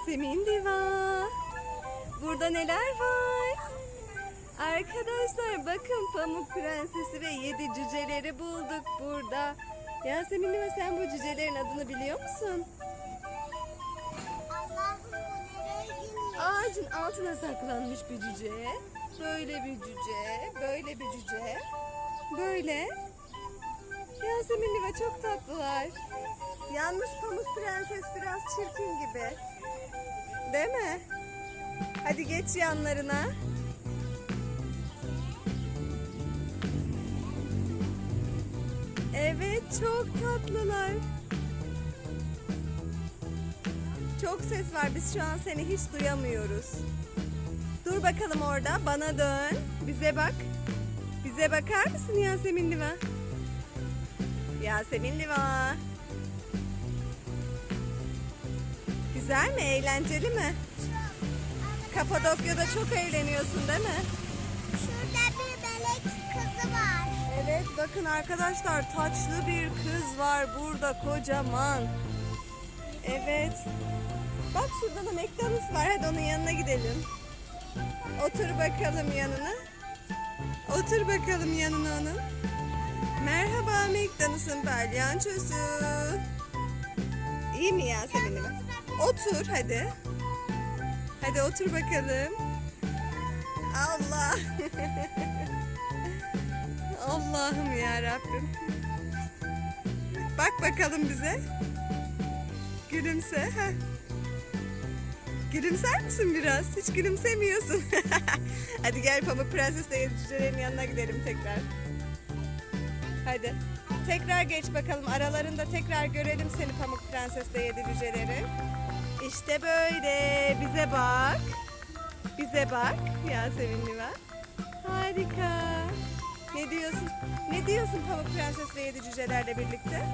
Yasemin Diva. Burada neler var? Arkadaşlar bakın Pamuk Prensesi ve yedi cüceleri bulduk burada. Yasemin Diva sen bu cücelerin adını biliyor musun? Ağacın altına saklanmış bir cüce. Böyle bir cüce, böyle bir cüce. Böyle. Yasemin ve çok tatlılar. Yalnız Pamuk Prenses biraz çirkin gibi. Değil mi? Hadi geç yanlarına. Evet çok tatlılar. Çok ses var. Biz şu an seni hiç duyamıyoruz. Dur bakalım orada. Bana dön. Bize bak. Bize bakar mısın Yasemin Liva? Yasemin Liva. Güzel mi? Eğlenceli mi? Kapadokya'da çok eğleniyorsun değil mi? Şurada bir melek kızı var. Evet bakın arkadaşlar taçlı bir kız var burada kocaman. Evet. Bak şurada da McDonald's var. Hadi onun yanına gidelim. Otur bakalım yanına. Otur bakalım yanına onun. Merhaba McDonald's'ın palyaçosu. İyi mi Yasemin'im? Otur hadi. Hadi otur bakalım. Allah. Allah'ım ya Rabbim. Bak bakalım bize. Gülümse. Heh. Gülümser misin biraz? Hiç gülümsemiyorsun. Hadi gel Pamuk yedi cücelerin yanına gidelim tekrar. Hadi. Tekrar geç bakalım. Aralarında tekrar görelim seni Pamuk Prenses'le yedi cüceleri. İşte böyle. Bize bak. Bize bak. Yasemin Liva. Harika. Ne diyorsun? Ne diyorsun Pamuk Prenses'le yedi cücelerle birlikte?